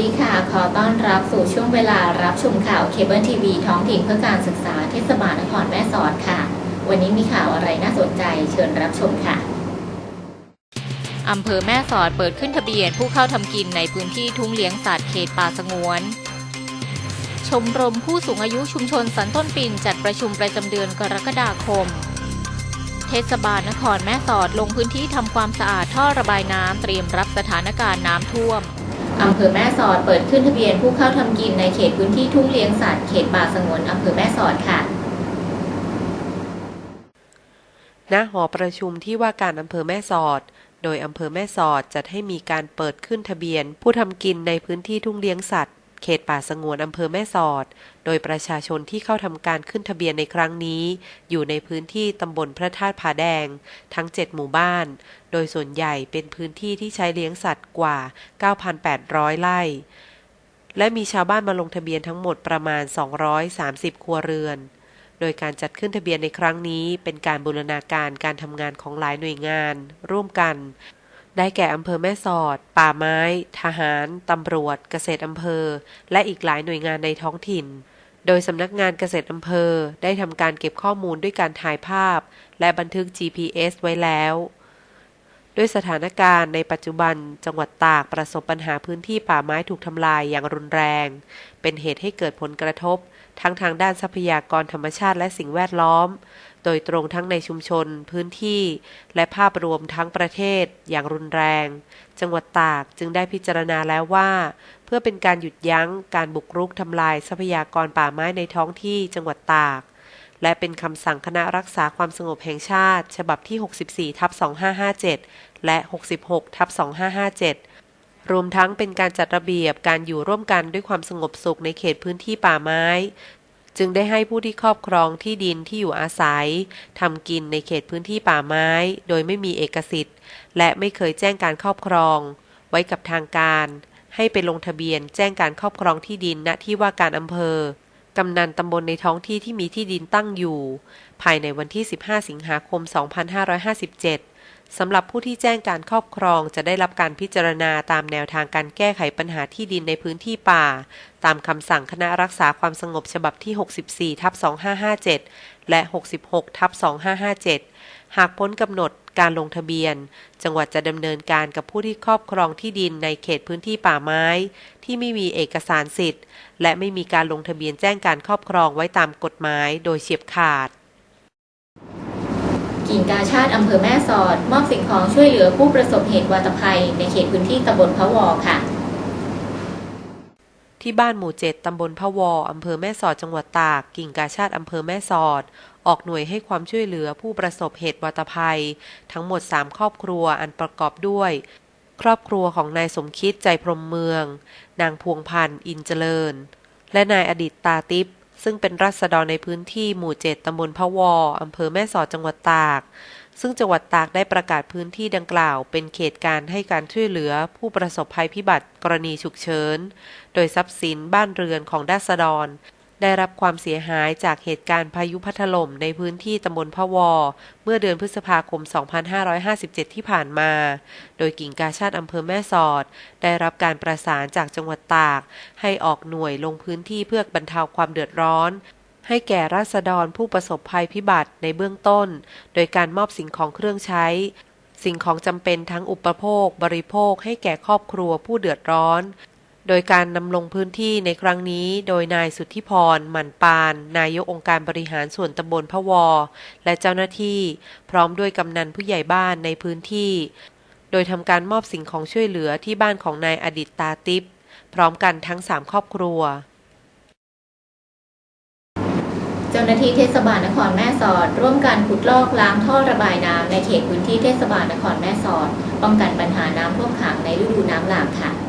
ดีค่ะ ขอต้อนรับสู่ช่วงเวลารับชมข่าวเคเบิลทีวีท้องถิ่นเพื่อการศึกษาเทศบาลนครแม่สอดค่ะ วันนี้มีข่าวอะไรน่าสนใจเชิญรับชมค่ะ อำเภอแม่สอดเปิดขึ้นทะเบียนผู้เข้าทำกินในพื้นที่ทุ่งเลี้ยงสัตว์เขตป่าสงวน ชมรมผู้สูงอายุชุมชนสันต้นปิ่นจัดประชุมประจำเดือนกรกฎาคมเทศบาลนครแม่สอดลงพื้นที่ทำความสะอาดท่อระบายน้ำเตรียมรับสถานการณ์น้ำท่วม อำเภอแม่สอดเปิดขึ้นทะเบียนผู้เข้าทำกินในเขตพื้นที่ทุ่งเลี้ยงสัตว์เขตป่าสงวนอำเภอแม่สอดค่ะณหอประชุมที่ว่าการอำเภอแม่สอด โดยอำเภอแม่สอดจัดให้มีการเปิดขึ้นทะเบียน ผู้ทำกินในพื้นที่ทุ่งเลี้ยงสัตว์ เขตป่าสงวนอำเภอแม่สอด โดยประชาชนที่เข้าทำการขึ้นทะเบียนในครั้งนี้ อยู่ในพื้นที่ตำบลพระธาตุผาแดง ทั้ง 7 หมู่บ้าน โดยส่วนใหญ่เป็นพื้นที่ที่ใช้เลี้ยงสัตว์กว่า 9,800 ไร่ และมีชาวบ้านมาลงทะเบียนทั้งหมดประมาณ 230 ครัวเรือน โดยการจัดขึ้นทะเบียนในครั้งนี้ เป็นการบูรณาการการทำงานของหลายหน่วยงาน ร่วมกัน ได้แก่อำเภอแม่สอด ป่าไม้ ทหาร ตำรวจ เกษตรอำเภอ และอีกหลายหน่วยงานในท้องถิ่นโดยสำนักงานเกษตรอำเภอได้ทำการเก็บข้อมูลด้วยการถ่ายภาพ และบันทึก GPS ไว้แล้ว ด้วยสถานการณ์ในปัจจุบันจังหวัดตากประสบปัญหาพื้นที่ป่าไม้ถูกทำลายอย่างรุนแรง เป็นเหตุให้เกิดผลกระทบ ทั้งทางด้านทรัพยากรธรรมชาติและสิ่งแวดล้อม โดยตรงทั้งในชุมชน พื้นที่ และภาพรวมทั้งประเทศ อย่างรุนแรง จังหวัดตากจึงได้พิจารณาแล้วว่า เพื่อเป็นการหยุดยั้งการบุกรุกทำลายทรัพยากรป่าไม้ในท้องที่จังหวัดตาก และเป็นคำสั่งคณะรักษาความสงบแห่งชาติ ฉบับที่ 64ทับ2557 และ 66ทับ2557 รวมทั้งเป็นการจัดระเบียบการอยู่ร่วมกันด้วยความสงบสุขในเขตพื้นที่ป่าไม้ จึงได้ให้ผู้ที่ครอบครองที่ดินที่อยู่อาศัยทำกินในเขตพื้นที่ป่าไม้ โดยไม่มีเอกสิทธิ์ และไม่เคยแจ้งการครอบครอง ไว้กับทางการ ให้ไปลงทะเบียนแจ้งการครอบครองที่ดินณที่ว่าการอำเภอ กำนันตำบลในท้องที่ที่มีที่ดินตั้งอยู่ ภายในวันที่ 15 สิงหาคม 2557 สำหรับผู้ที่แจ้งการครอบครองจะได้รับการพิจารณาตามแนวทางการแก้ไขปัญหาที่ดินในพื้นที่ป่า ตามคำสั่งคณะรักษาความสงบฉบับที่ 64 ทับ 2557 และ 66 ทับ 2557 หากพ้นกำหนดการลงทะเบียน จังหวัดจะดำเนินการกับผู้ที่ครอบครองที่ดินในเขตพื้นที่ป่าไม้ ที่ไม่มีเอกสารสิทธิ์ และไม่มีการลงทะเบียนแจ้งการครอบครองไว้ตามกฎหมายโดยเฉียบขาดกิ่งกาชาติอำเภอแม่สอด มอบสิ่งของช่วยเหลือผู้ประสบเหตุวาตภัย ในเขตพื้นที่ตำบลพะวอค่ะ ที่บ้านหมู่เจ็ดตำบลพะวออำเภอแม่สอดจังหวัดตาก กิ่งกาชาติอำเภอแม่สอด ออกหน่วยให้ความช่วยเหลือผู้ประสบเหตุวาตภัย ทั้งหมด 3 ครอบครัวอันประกอบด้วย ครอบครัวของนายสมคิดใจพรมเมือง นางพวงพันธ์อินเจริญ และนายอดิตตาติปซึ่งเป็นรัษฎรในพื้นที่หมู่เจ็ดตำบลพะวออำเภอแม่สอดจังหวัดตาก ซึ่งจังหวัดตากได้ประกาศพื้นที่ดังกล่าว เป็นเขตการให้การช่วยเหลือผู้ประสบภัยพิบัติกรณีฉุกเฉิน โดยทรัพย์สินบ้านเรือนของราษฎร ได้รับความเสียหายจากเหตุการณ์พายุพัดถล่มในพื้นที่ตำบลพะวอ เมื่อเดือนพฤษภาคม 2557 ที่ผ่านมา โดยกิ่งกาชาติอำเภอแม่สอด ได้รับการประสานจากจังหวัดตาก ให้ออกหน่วยลงพื้นที่เพื่อบรรเทาความเดือดร้อนให้แก่ราษฎรผู้ประสบภัยพิบัติในเบื้องต้น โดยการมอบสิ่งของเครื่องใช้ สิ่งของจำเป็นทั้งอุปโภค บริโภคให้แก่ครอบครัวผู้เดือดร้อน โดยการนำลงพื้นที่ในครั้งนี้ โดยนายสุทธิพร หมั่นปาน นายกองค์การบริหารส่วนตำบลพะวอ และเจ้าหน้าที่ พร้อมด้วยกำนันผู้ใหญ่บ้านในพื้นที่ โดยทำการมอบสิ่งของช่วยเหลือที่บ้านของนายอดิตตาติปพร้อมกันทั้งสามครอบครัวเจจ้าหน้าที่เทศบาลนครแม่สอด ร่วมกันขุดลอกล้างท่อระบายน้ำในเขตพื้นที่เทศบาลนครแม่สอด ป้องกันปัญหาน้ำท่วมขังในฤดูน้ำหลากค่ะ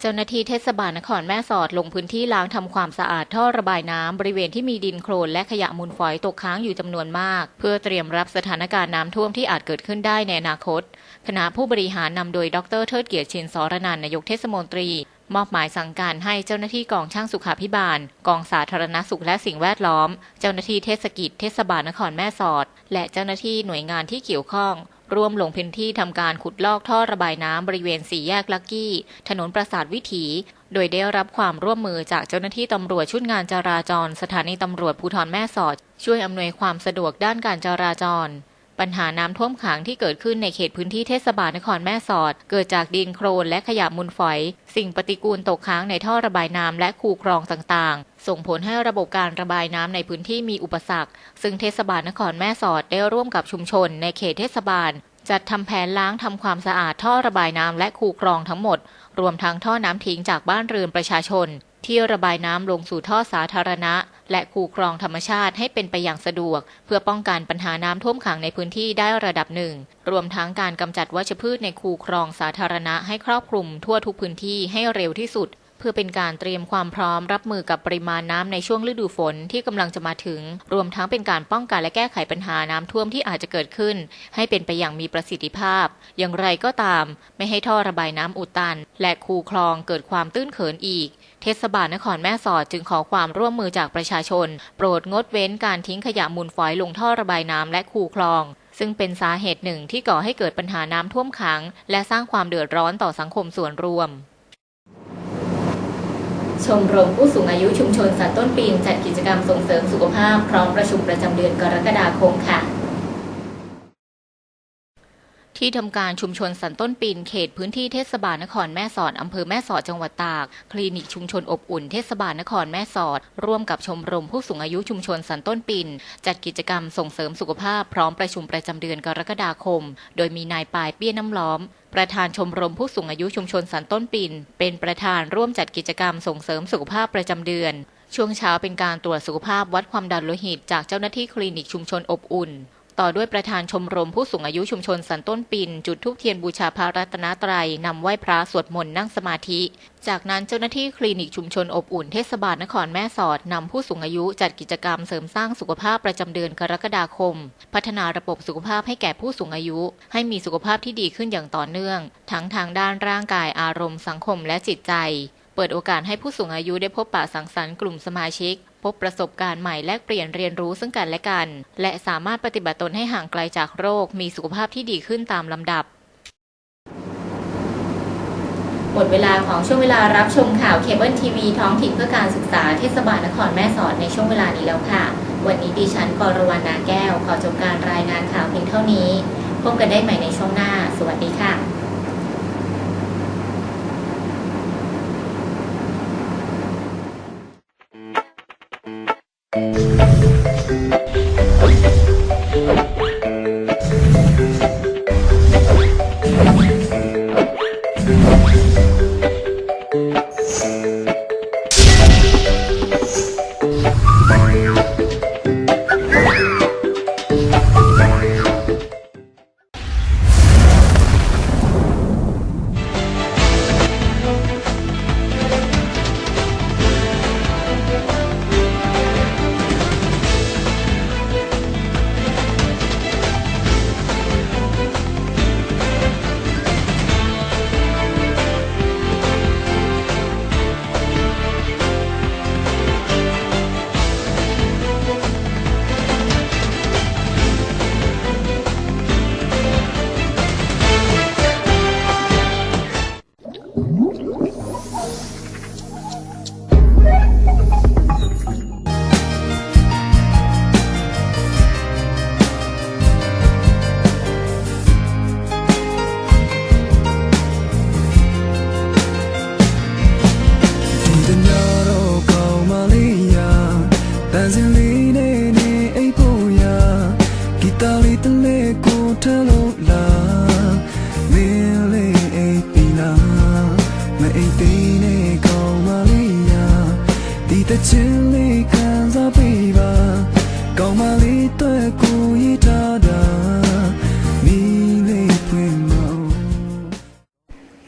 เจ้าหน้าที่เทศบาลนครแม่สอดลงพื้นที่ล้างทำความสะอาดท่อระบายน้ำบริเวณที่มีดินโคลนและขยะมูลฝอยตกค้างอยู่จำนวนมาก เพื่อเตรียมรับสถานการณ์น้ำท่วมที่อาจเกิดขึ้นได้ในอนาคต คณะผู้บริหารนำโดยดรเทิดเกียรติชินสรนันนายกเทศมนตรี มอบหมายสั่งการให้เจ้าหน้าที่กองช่างสุขาพิบาล กองสาธารณสุขและสิ่งแวดล้อม เจ้าหน้าที่เทศกิจเทศบาลนครแม่สอด และเจ้าหน้าที่หน่วยงานที่เกี่ยวข้อง ร่วมลงพื้นที่ทำการขุดลอกท่อระบายน้ำบริเวณสี่แยกลักกี้ ถนนประสาทวิถี โดยได้รับความร่วมมือจากเจ้าหน้าที่ตำรวจชุดงานจราจร สถานีตำรวจภูธรแม่สอด ช่วยอำนวยความสะดวกด้านการจราจร ปัญหาน้ำท่วมขังที่เกิดขึ้นในเขตพื้นที่เทศบาลนครแม่สอด เกิดจากดินโครนและขยะมูลฝอย สิ่งปฏิกูลตกค้างในท่อระบายน้ำและคูคลองต่างๆ ส่งผลให้ระบบการระบายน้ำในพื้นที่มีอุปสรรค ซึ่งเทศบาลนครแม่สอดได้ร่วมกับชุมชน ในเขตเทศบาล จัดทำแผนล้างทำความสะอาดท่อระบายน้ำและคูคลองทั้งหมด รวมทั้งท่อน้ำทิ้งจากบ้านเรือนประชาชน ที่ระบายน้ำลงสู่ท่อสาธารณะ และคูคลองธรรมชาติให้เป็นไปอย่างสะดวก เพื่อป้องกันปัญหาน้ำท่วมขังในพื้นที่ได้ระดับหนึ่ง รวมทั้งการกำจัดวัชพืชในคูคลองสาธารณะให้ครอบคลุมทั่วทุกพื้นที่ให้เร็วที่สุดเพื่อเป็นการเตรียมความพร้อมรับมือกับปริมาณน้ำในช่วงฤดูฝนที่กำลังจะมาถึง รวมทั้งเป็นการป้องกันและแก้ไขปัญหาน้ำท่วมที่อาจจะเกิดขึ้น ให้เป็นไปอย่างมีประสิทธิภาพ อย่างไรก็ตาม ไม่ให้ท่อระบายน้ำอุดตัน และคูคลองเกิดความตื้นเขินอีก เทศบาลนครแม่สอดจึงขอความร่วมมือจากประชาชน โปรดงดเว้นการทิ้งขยะมูลฝอยลงท่อระบายน้ำและคูคลอง ซึ่งเป็นสาเหตุหนึ่งที่ก่อให้เกิดปัญหาน้ำท่วมขัง และสร้างความเดือดร้อนต่อสังคมส่วนรวมชมรมผู้สูงอายุชุมชนสันต้นปีนจัดกิจกรรมส่งเสริมสุขภาพพร้อมประชุมประจำเดือนกรกฎาคมค่ะ ที่ทำการชุมชนสันต้นปีนเขตพื้นที่เทศบาลนครแม่สอดอำเภอแม่สอดจังหวัดตาก คลินิกชุมชนอบอุ่นเทศบาลนครแม่สอด ร่วมกับชมรมผู้สูงอายุชุมชนสันต้นปิน จัดกิจกรรมส่งเสริมสุขภาพพร้อมประชุมประจำเดือนกรกฎาคม โดยมีนายปายเปี้ยน้ำล้อมประธานชมรมผู้สูงอายุชุมชนสันต้นปิน เป็นประธานร่วมจัดกิจกรรมส่งเสริมสุขภาพประจำเดือน ช่วงเช้าเป็นการตรวจสุขภาพวัดความดันโลหิต จากเจ้าหน้าที่คลินิกชุมชนอบอุ่น ต่อด้วยประธานชมรมผู้สูงอายุชุมชนสันต้นปิน จุดทูปเทียนบูชาพระรัตนตรัยนำไหว้พระสวดมนต์นั่งสมาธิ จากนั้นเจ้าหน้าที่คลินิกชุมชนอบอุ่นเทศบาลนครแม่สอดนำผู้สูงอายุจัดกิจกรรมเสริมสร้างสุขภาพประจำเดือนกรกฎาคม พัฒนาระบบสุขภาพให้แก่ผู้สูงอายุ ให้มีสุขภาพที่ดีขึ้นอย่างต่อเนื่อง ทั้งทางด้านร่างกายอารมณ์สังคมและจิตใจเปิดโอกาสให้ผู้สูงอายุได้พบปะสังสรรค์กลุ่มสมาชิก พบประสบการณ์ใหม่แลกเปลี่ยนเรียนรู้ซึ่งกันและกัน และสามารถปฏิบัติตนให้ห่างไกลจากโรค มีสุขภาพที่ดีขึ้นตามลำดับ หมดเวลาของช่วงเวลารับชมข่าวเคเบิลทีวีท้องถิ่นเพื่อการศึกษาเทศบาลนครแม่สอดในช่วงเวลานี้แล้วค่ะ วันนี้ดิฉันกรวรรณนาแก้ว ขอจบการรายงานข่าวเพียงเท่านี้ พบกันได้ใหม่ในช่วงหน้า สวัสดีค่ะ 的经历看到背吧，高马里对故意打打，你累不吗？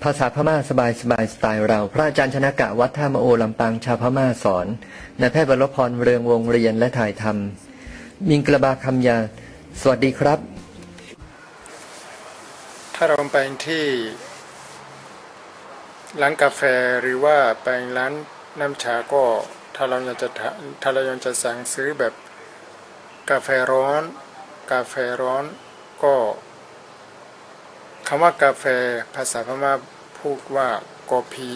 ภาษาพม่าสบายสบายสไตล์เรา พระอาจารย์ชนะกะวัดท่ามโอลำปางชาวพม่าสอนนายแพทย์บรพรเรืองวงเรียนและถ่ายทำมิงกระบาคำยา สวัสดีครับ ถ้าเราไปที่ร้านกาแฟหรือว่าไปร้านน้ำชาก็ ถ้าเราอยากจะถ้าเราอยากจะสั่งซื้อแบบกาแฟร้อน กาแฟร้อนก็คำว่ากาแฟภาษาพม่าพูดว่ากอพี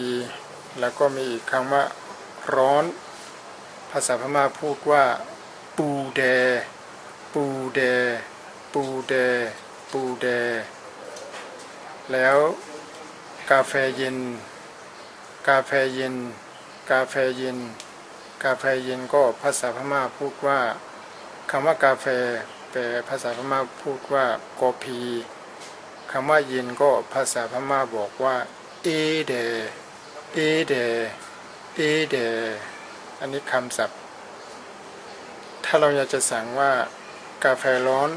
แล้วก็มีอีกคำว่าร้อน ภาษาพม่าพูดว่า ปูแดปูแดปูแดปูแดแล้วกาแฟเย็น กาแฟเย็น กาแฟเย็น กาแฟเย็นก็ภาษาพม่าพูดว่าคำว่ากาแฟแปลภาษาพม่าพูดว่ากอพีคำว่าเย็นก็ภาษาพม่าบอกว่าเอเดเอเดเอเดอันนี้คำศัพท์ ถ้าเราอยากจะสั่งว่ากาแฟร้อน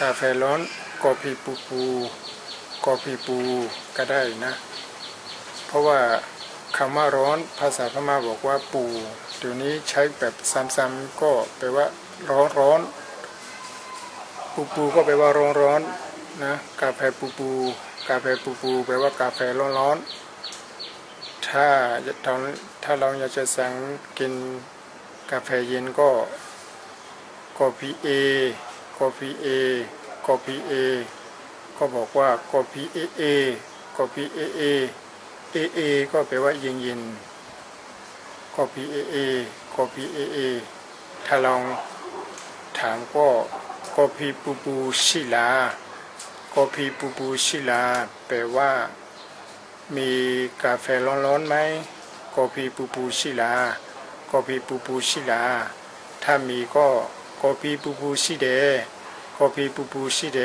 กาแฟร้อนกอพีปูปูกอพีปูก็ได้นะ เพราะว่า คำว่าร้อนภาษาพม่าบอกว่าปูเดี๋ยวนี้ใช้แบบซ้ำๆก็แปลว่าร้อนร้อนปูปูก็แปลว่าร้อนร้อนนะกาแฟปูปูกาแฟปูปูแปลว่ากาแฟร้อนร้อนถ้าถ้าถ้าเราอยากจะสั่งกินกาแฟเย็นก็กอพีเอกอพีเอกอพีเอก็บอกว่ากอพีเอเอกอพีเอเอ เอเอก็แปลว่าเย็นเย็นก็พีเอเอก็พีเอเอถ้าลองถามก็ก็พีปูปูศิลาก็พีปูปูศิลา แปลว่า มีกาแฟร้อนๆไหมก็พีปูปูศิลาก็พีปูปูศิลา ถ้ามีก็ก็พีปูปูศิเดก็พีปูปูศิเด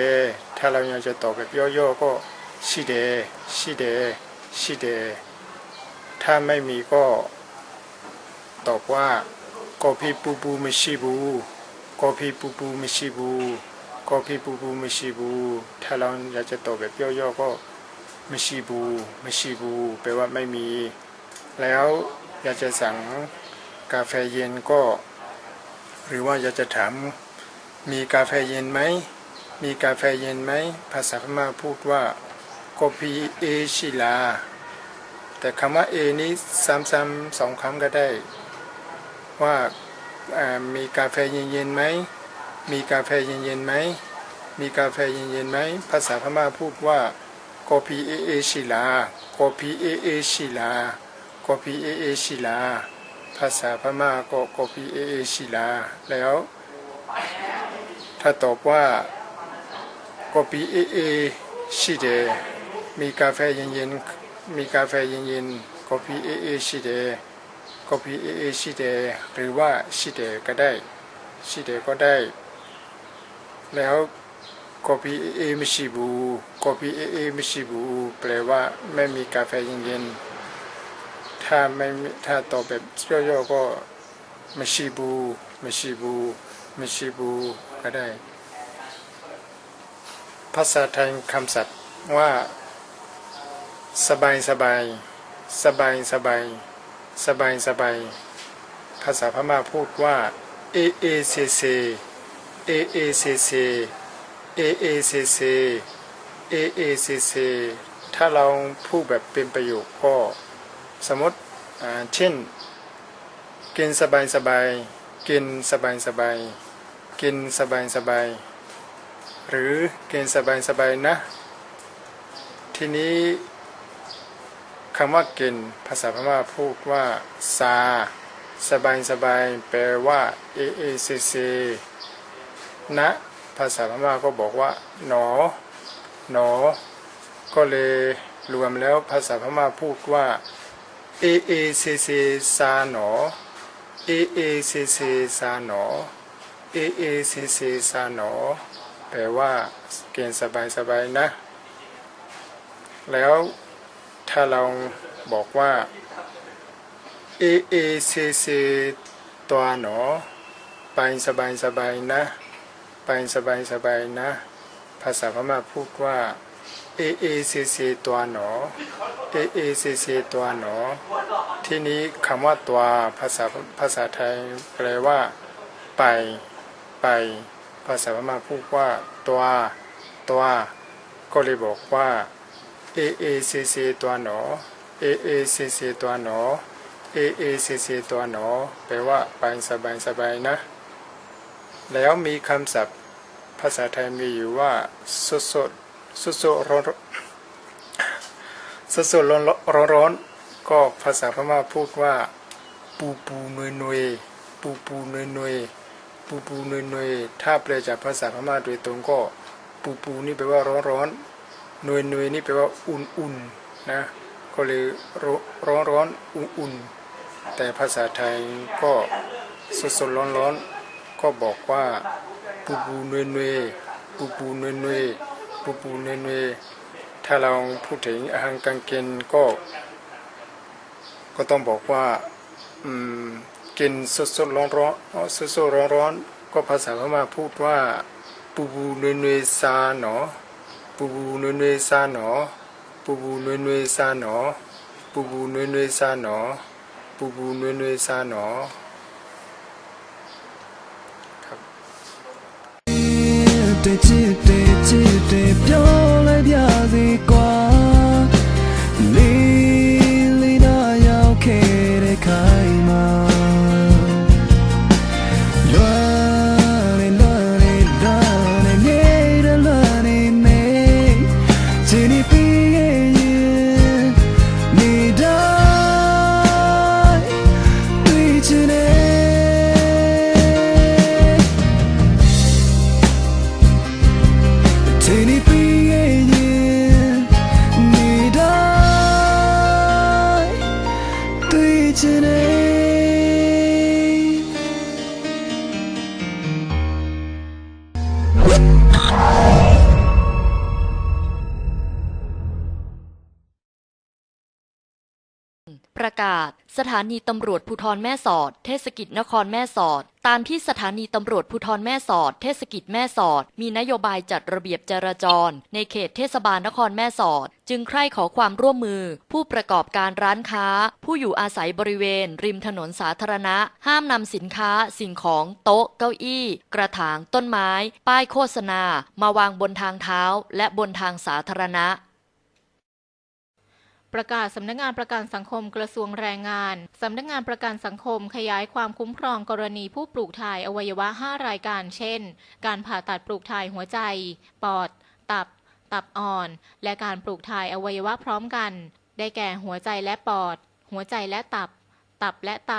ถ้าเราอยากจะตอบแบบย่อๆก็ศิเดศิเด ชิเด ถ้าไม่มีก็ตอบว่าโกพีปูปูไม่ชิบูโกพีปูปูไม่ชิบูโกพีปูปูไม่ชิบู ถ้าเราอยากจะตอบแบบย่อๆก็ไม่ชิบูไม่ชิบูแปลว่าไม่มี แล้วอยากจะสั่งกาแฟเย็นก็ หรือว่าอยากจะถามมีกาแฟเย็นไหม มีกาแฟเย็นไหม ภาษาพม่าพูดว่าโกพีเอชิลา แต่คำว่าเอนี้ซ้ำๆสองคำก็ได้ ว่ามีกาแฟเย็นๆไหมมีกาแฟเย็นๆไหมมีกาแฟเย็นๆไหมภาษาพม่าพูดว่าโกพีเอเอชิลาโกพีเอเอชิลาโกพีเอเอชิลาภาษาพม่าก็โกพีเอเอชิลาแล้ว ถ้าตอบว่าโกพีเอเอชิเดมีกาแฟเย็นๆ มีกาแฟเย็นๆกาแฟเอเอชิเดกาแฟเอเอชิเดหรือว่าชิเดก็ได้ชิเดก็ได้ แล้วกาแฟเอเอมิชิบูกาแฟเอเอมิชิบูแปลว่าไม่มีกาแฟเย็นๆถ้าไม่ถ้าต่อแบบย่อๆก็มิชิบูมิชิบูมิชิบูก็ได้ ภาษาไทยคำศัพท์ว่า สบายสบายสบายสบายสบายสบายภาษาพม่าพูดว่าเอเอเซเซเอเอเซเซเอเอซเซเอเอซเซถ้าเราพูดแบบเป็นประโยคก็สมมติเช่น กินสบายสบายกินสบายสบายกินสบายสบายหรือกินสบายสบายนะ ทีนี้ คำว่ากิน ภาษาพม่าพูดว่าซาสบายสบายแปลว่าเอเอซเซนะภาษาพม่าก็บอกว่าหนอ หนอ ก็เลยรวมแล้วภาษาพม่าพูดว่าเอเอซเซซาหนอเอเอซเซซาหนอเอเอซเซซาหนอแปลว่าเกณฑ์สบายสบายนะ แล้ว ถ้าเราบอกว่า เอเอเซเซตัวหนอ ไปสบายสบายนะ ไปสบายสบายนะ ภาษาพม่าพูดว่าเอเอเซเซตัวหนอ เอเอเซเซตัวหนอ ที่นี้คำว่าตัวภาษาภาษาไทยแปลว่า ไป ไป ภาษาพม่าพูดว่า ตัว ตัว ก็เลยบอกว่า เอเอซเซตัวหนอเอเอซเซตัวหนอเอเอซเซตัวหนอแปลว่าไปสบายสบายนะ แล้วมีคำศัพท์ภาษาไทยมีอยู่ว่าสดสดสดสดร้อนสดสดร้อนร้อนร้อนก็ภาษาพม่าพูดว่า ปูปูนวยนวยปูปูนวยนวยปูปูนวยนวยถ้าแปลจากภาษาพม่าโดยตรงก็ปูปูนี่แปลว่าร้อนร้อน นวยนวยนี่แปลว่าอุ่นอุ่นนะก็เลยร้อนร้อนอุ่นอุ่นแต่ภาษาไทยก็สดสดร้อนร้อนก็บอกว่าปูปูนวยนวยปูปูนวยนวยปูปูนวยนวยถ้าเราพูดถึงอาหารกางเกนก็ ก็ต้องบอกว่าอืมกินสดสดร้อนร้อนสดสดร้อนร้อนก็ภาษาพม่าพูดว่าปูปูนวยนวยซาหนอปูปูนวยซาหนาห ပူပူနွေးနွေးစားနော်ပူပူနွေးနွေးစားနော်ပူပူနွေးနွေးစားနော်ပူပူနွေးနွေးစားနော်တဲ့ချစ်တဲ့ချစ်တဲ့ပြောလိုက်ပြစေကွာ ประกาศ สถานีตำรวจภูธรแม่สอด เทศกิจนครแม่สอด ตามที่สถานีตำรวจภูธรแม่สอด เทศกิจแม่สอด มีนโยบายจัดระเบียบจราจร ในเขตเทศบาลนครแม่สอด จึงใคร่ขอความร่วมมือ ผู้ประกอบการร้านค้า ผู้อยู่อาศัยบริเวณ ริมถนนสาธารณะ ห้ามนำสินค้า สิ่งของโต๊ะ เก้าอี้ กระถางต้นไม้ ป้ายโฆษณา มาวางบนทางเท้า และบนทางสาธารณะ ประกาศสำนักงานประกันสังคมกระทรวงแรงงาน สำนักงานประกันสังคมขยายความคุ้มครองกรณีผู้ปลูกถ่ายอวัยวะ 5 รายการ เช่น การผ่าตัดปลูกถ่ายหัวใจ ปอด ตับ ตับอ่อน และการปลูกถ่ายอวัยวะพร้อมกัน ได้แก่หัวใจและปอด หัวใจและตับ ตับและไต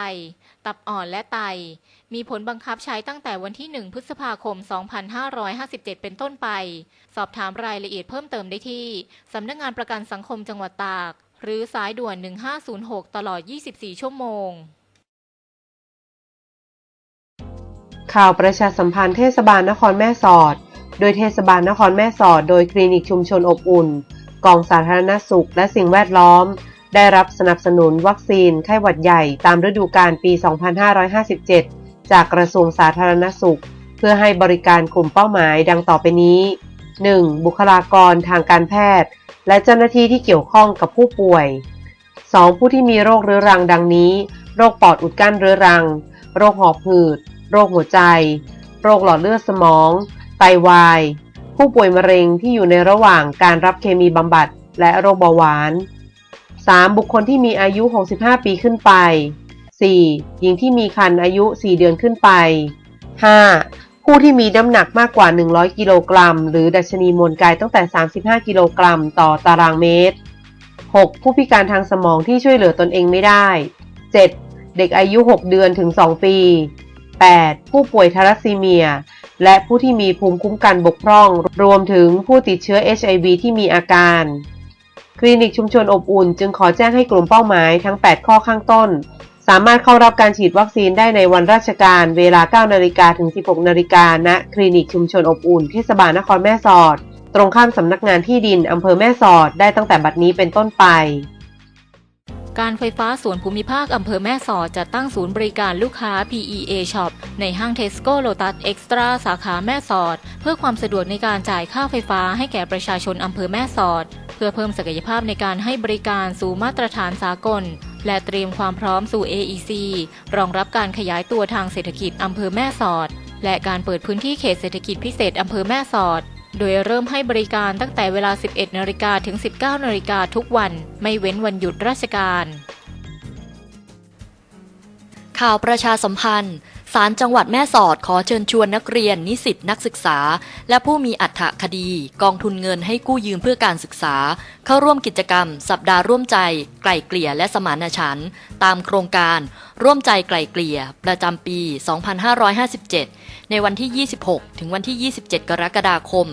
ตับอ่อนและไต มีผลบังคับใช้ตั้งแต่วันที่ 1 พฤษภาคม 2557 เป็นต้นไป สอบถามรายละเอียดเพิ่มเติมได้ที่ สำนักงานประกันสังคมจังหวัดตาก หรือสายด่วน 1506 ตลอด 24 ชั่วโมง ข่าวประชาสัมพันธ์เทศบาลนครแม่สอด โดยเทศบาลนครแม่สอด โดยคลินิกชุมชนอบอุ่น กองสาธารณสุข และสิ่งแวดล้อม ได้รับสนับสนุนวัคซีนไข้หวัดใหญ่ตามฤดูกาลปี 2557 จากกระทรวงสาธารณสุข เพื่อให้บริการกลุ่มเป้าหมายดังต่อไปนี้ 1. บุคลากรทางการแพทย์ และเจ้าหน้าที่ที่เกี่ยวข้องกับผู้ป่วย 2. ผู้ที่มีโรคเรื้อรังดังนี้ โรคปอดอุดกั้นเรื้อรัง โรคหอบหืด โรคหัวใจ โรคหลอดเลือดสมอง ไตวาย ผู้ป่วยมะเร็งที่อยู่ในระหว่างการรับเคมีบำบัด และโรคเบาหวาน 3. บุคคลที่มีอายุ 65 ปีขึ้นไป 4. หญิงที่มีครรภ์อายุ 4 เดือนขึ้นไป 5. ผู้ที่มีน้ำหนักมากกว่า 100 กิโลกรัม หรือดัชนีมวลกายตั้งแต่ 35 กิโลกรัม ต่อตารางเมตร 6. ผู้พิการทางสมองที่ช่วยเหลือตนเองไม่ได้ 7. เด็กอายุ 6 เดือนถึง 2 ปี 8. ผู้ป่วยทารัสซีเมีย และผู้ที่มีภูมิคุ้มกันบกพร่อง รวมถึงผู้ติดเชื้อ HIV ที่มีอาการ คลินิกชุมชนอบอุ่น จึงขอแจ้งให้กลุ่มเป้าหมายทั้ง 8 ข้อข้างต้น สามารถเข้ารับการฉีดวัคซีนได้ในวันราชการ เวลา 9 นาฬิกาถึง 16 นาฬิกาณคลินิกชุมชนอบอุ่น เทศบาลนครแม่สอด ตรงข้ามสำนักงานที่ดินอำเภอแม่สอดได้ตั้งแต่บัดนี้เป็นต้นไปการไฟฟ้าส่วนภูมิภาคอำเภอแม่สอดจะตั้งศูนย์บริการลูกค้า PEA Shop ในห้าง Tesco Lotus Extra สาขาแม่สอด เพื่อความสะดวกในการจ่ายค่าไฟฟ้าให้แก่ประชาชนอำเภอแม่สอด พื่อเพิ่มศักยภาพในการให้บริการสู่มาตรฐานสากล และเตรียมความพร้อมสู่ AEC รองรับการขยายตัวทางเศรษฐกิจอำเภอแม่สอด และการเปิดพื้นที่เขตเศรษฐกิจพิเศษอำเภอแม่สอด โดยเริ่มให้บริการตั้งแต่เวลา 11นาฬิกาถึง 19นาฬิกาทุกวัน ไม่เว้นวันหยุดราชการ ข่าวประชาสัมพันธ์ ศาลจังหวัดแม่สอดขอเชิญชวนนักเรียน นิสิตนักศึกษา และผู้มีอัฐคดี กองทุนเงินให้กู้ยืมเพื่อการศึกษา เข้าร่วมกิจกรรม สัปดาห์ร่วมใจ ไกล่เกลี่ยและสมานฉันท์ตามโครงการ ร่วมใจไกล่เกลี่ย ประจำปี 2557 ในวันที่ 26 ถึงวันที่ 27 กรกฎาคม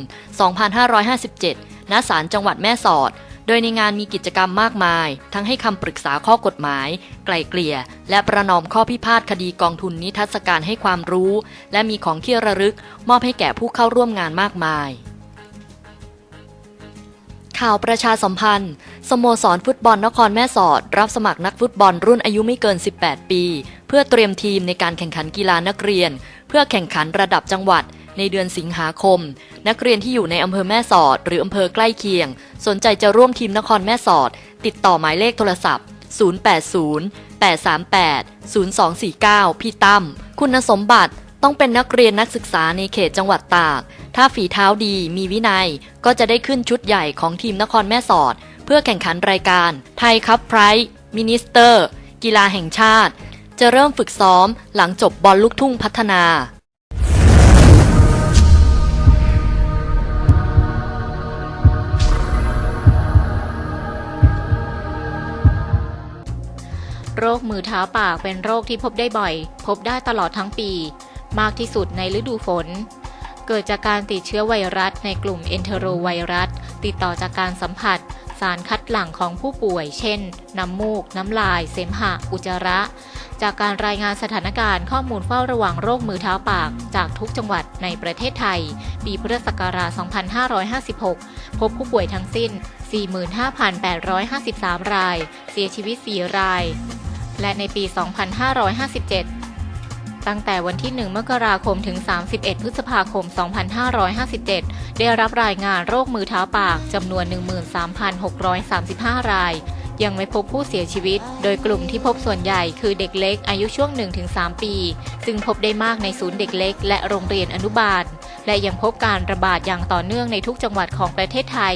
2557 ณ ศาลจังหวัดแม่สอด โดยในงานมีกิจกรรมมากมาย ทั้งให้คำปรึกษาข้อกฎหมาย ไกล่เกลี่ย และประนอมข้อพิพาทคดีกองทุนนิทรรศการให้ความรู้ และมีของที่ระลึก มอบให้แก่ผู้เข้าร่วมงานมากมาย ข่าวประชาสัมพันธ์ สโมสรฟุตบอลนครแม่สอด รับสมัครนักฟุตบอลรุ่นอายุไม่เกิน 18 ปี เพื่อเตรียมทีมในการแข่งขันกีฬานักเรียน เพื่อแข่งขันระดับจังหวัด ในเดือนสิงหาคม นักเรียนที่อยู่ในอำเภอแม่สอด หรืออำเภอใกล้เคียง สนใจจะร่วมทีมนครแม่สอด ติดต่อหมายเลขโทรศัพท์ 080 838 0249 พี่ตั้มคุณสมบัติต้องเป็นนักเรียนนักศึกษาในเขตจังหวัดตาก ถ้าฝีเท้าดีมีวินัย ก็จะได้ขึ้นชุดใหญ่ของทีมนครแม่สอด เพื่อแข่งขันรายการ ไทยคัพไพร์มินิสเตอร์ กีฬาแห่งชาติ จะเริ่มฝึกซ้อมหลังจบบอลลูกทุ่งพัฒนา โรคมือเท้าปากเป็นโรคที่พบได้บ่อย พบได้ตลอดทั้งปี มากที่สุดในฤดูฝน เกิดจากการติดเชื้อไวรัสในกลุ่มเอนเทโรไวรัส ติดต่อจากการสัมผัส สารคัดหลั่งของผู้ป่วย เช่น น้ำมูก น้ำลาย เสมหะ อุจจาระ จากการรายงานสถานการณ์ข้อมูลเฝ้าระวังโรคมือเท้าปากจากทุกจังหวัดในประเทศไทย ปีพุทธศักราช 2556 พบผู้ป่วยทั้งสิ้น45,853 ราย เสียชีวิต 4 ราย และในปี 2557 ตั้งแต่วันที่ 1 มกราคมถึง 31 พฤษภาคม 2557 ได้รับรายงานโรคมือเท้าปากจำนวน 13,635 ราย ยังไม่พบผู้เสียชีวิต โดยกลุ่มที่พบส่วนใหญ่คือเด็กเล็กอายุช่วง 1-3 ปี ซึ่งพบได้มากในศูนย์เด็กเล็ก และโรงเรียนอนุบาลและยังพบการระบาดอย่างต่อเนื่องในทุกจังหวัดของประเทศไทย